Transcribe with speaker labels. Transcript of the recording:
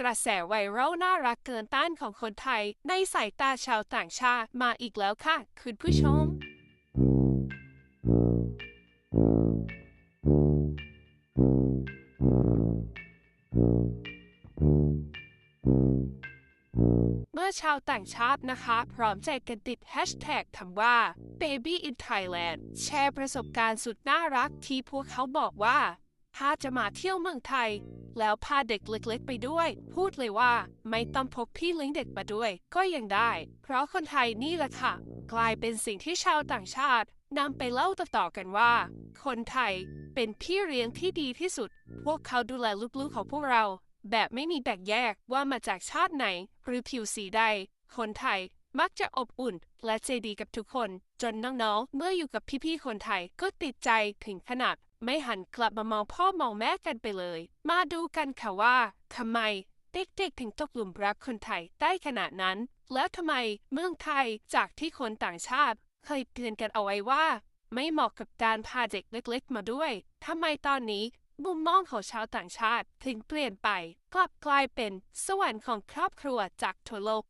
Speaker 1: กระแสไวรัลน่ารักเกินต้านของคนไทย ในสายตาชาวต่างชาติมาอีกแล้วค่ะ คุณผู้ชม เมื่อชาวต่างชาตินะคะ พร้อมใจกันติดแฮชแท็กคำว่า Baby in Thailand แชร์ประสบการณ์สุดน่ารักที่พวกเขาบอกว่า ถ้าจะมาเที่ยวเมืองไทย แล้วพาเด็กเล็กๆไปด้วย พูดเลยว่าไม่ต้องพกพี่เลี้ยงเด็กมาด้วย ก็ยังได้ เพราะคนไทยนี่แหละค่ะ กลายเป็นสิ่งที่ชาวต่างชาตินำไปเล่าต่อๆกันว่า คนไทยเป็นพี่เลี้ยงที่ดีที่สุด พวกเขาดูแลลูกๆของพวกเรา แบบไม่มีแบ่งแยกว่ามาจากชาติไหน หรือผิวสีใด คนไทยมักจะอบอุ่น และใจดีกับทุกคน จนน้องๆ เมื่ออยู่กับพี่ๆ คนไทยก็ติดใจถึงขนาด ไม่หันกลับมามองพ่อมองแม่กันไปเลย มาดูกันค่ะว่าทำไมเด็กๆถึงตกหลุมรักคนไทยได้ขนาดนั้น แล้วทำไมเมืองไทยจากที่คนต่างชาติ เคยเตือนกันเอาไว้ว่า ไม่เหมาะกับการพาเด็กเล็กๆมาด้วยทำไมตอนนี้มุมมองของชาวต่างชาติถึงเปลี่ยนไป กลับกลายเป็นสวรรค์ของครอบครัวจากทั่วโลก